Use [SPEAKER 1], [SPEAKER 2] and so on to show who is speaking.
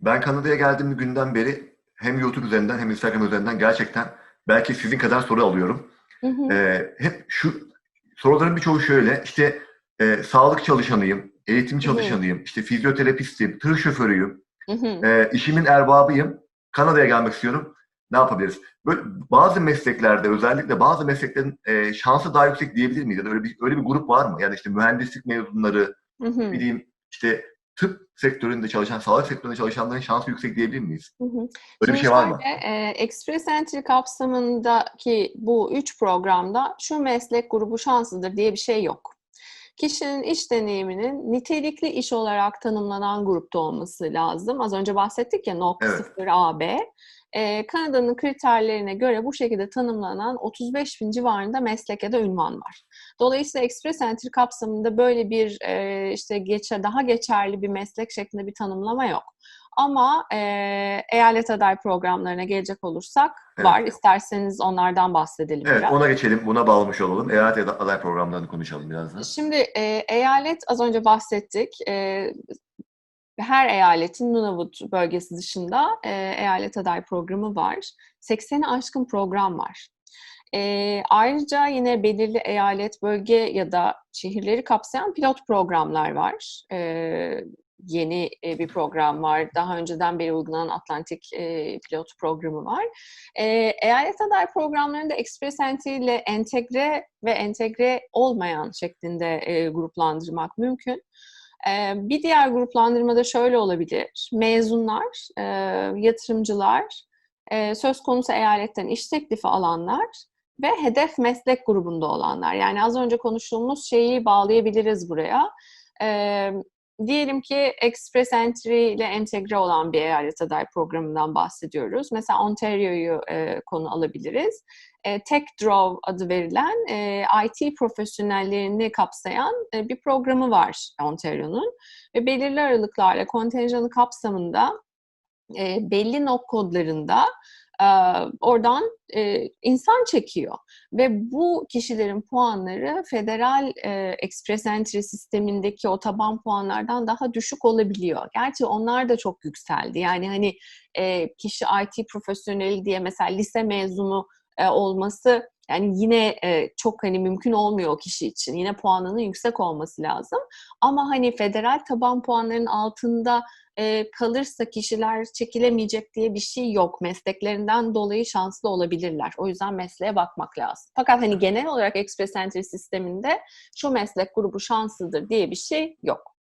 [SPEAKER 1] Ben Kanada'ya geldiğim günden beri hem YouTube üzerinden hem Instagram üzerinden gerçekten belki sizin kadar soru alıyorum.
[SPEAKER 2] Hı hı.
[SPEAKER 1] Ee, hep şu soruların birçoğu şöyle. İşte e, sağlık çalışanıyım, eğitim çalışanıyım, işte fizyoterapistim, tır şoförüyüm,
[SPEAKER 2] Hı hı.
[SPEAKER 1] e, işimin erbabıyım. Kanada'ya gelmek istiyorum. Ne yapabiliriz? Böyle bazı mesleklerde özellikle bazı mesleklerin e, şansı daha yüksek diyebilir miyiz? Ya da öyle bir öyle bir grup var mı? Yani işte mühendislik mezunları,
[SPEAKER 2] Hı hı.
[SPEAKER 1] bileyim işte tıp sektöründe çalışan, sağlık sektöründe çalışanların şansı yüksek diyebilir miyiz?
[SPEAKER 2] Hı hı.
[SPEAKER 1] Öyle bir
[SPEAKER 2] Şimdi
[SPEAKER 1] şey var mı?
[SPEAKER 2] e, Express Entry kapsamındaki bu üç programda şu meslek grubu şanslıdır diye bir şey yok. Kişinin iş deneyiminin nitelikli iş olarak tanımlanan grupta olması lazım. Az önce bahsettik ya NOC
[SPEAKER 1] Evet.
[SPEAKER 2] 0 AB. E, Kanada'nın kriterlerine göre bu şekilde tanımlanan 35 bin civarında meslek ya da ünvan var. Dolayısıyla Express Entry kapsamında böyle bir e, işte geçe, daha geçerli bir meslek şeklinde bir tanımlama yok. Ama e, eyalet aday programlarına gelecek olursak
[SPEAKER 1] Evet.
[SPEAKER 2] var. İsterseniz onlardan bahsedelim
[SPEAKER 1] Evet,
[SPEAKER 2] biraz.
[SPEAKER 1] ona geçelim. Buna bağlamış olalım. Eyalet ya da aday programlarını konuşalım biraz da.
[SPEAKER 2] Şimdi e, eyalet az önce bahsettik. E, her eyaletin Nunavut bölgesi dışında e, eyalet aday programı var. 80'i aşkın program var. E, ayrıca yine belirli eyalet, bölge ya da şehirleri kapsayan pilot programlar var. E, yeni bir program var. Daha önceden beri uygulanan Atlantik pilot programı var. Eyalet aday programlarında Express Entry ile entegre ve entegre olmayan şeklinde gruplandırmak mümkün. Bir diğer gruplandırma da şöyle olabilir. Mezunlar, yatırımcılar, söz konusu eyaletten iş teklifi alanlar ve hedef meslek grubunda olanlar. Yani az önce konuştuğumuz şeyi bağlayabiliriz buraya. Diyelim ki Express Entry ile entegre olan bir eyalet aday programından bahsediyoruz. Mesela Ontario'yu e, konu alabiliriz. E, Tech Draw adı verilen e, IT profesyonellerini kapsayan e, bir programı var Ontario'nun. Ve belirli aralıklarla kontenjanı kapsamında e, belli nok kodlarında e, oradan e, insan çekiyor. Ve bu kişilerin puanları federal e, Express Entry sistemindeki o taban puanlardan daha düşük olabiliyor. Gerçi onlar da çok yükseldi. Yani hani e, kişi IT profesyoneli diye mesela lise mezunu e, olması yani yine e, çok hani mümkün olmuyor o kişi için. Yine puanının yüksek olması lazım. Ama hani federal taban puanların altında e, kalırsa kişiler çekilemeyecek diye bir şey yok. Mesleklerinden dolayı şanslı olabilirler. O yüzden mesleğe bakmak lazım. Fakat hani genel olarak Express Entry sisteminde şu meslek grubu şanslıdır diye bir şey yok.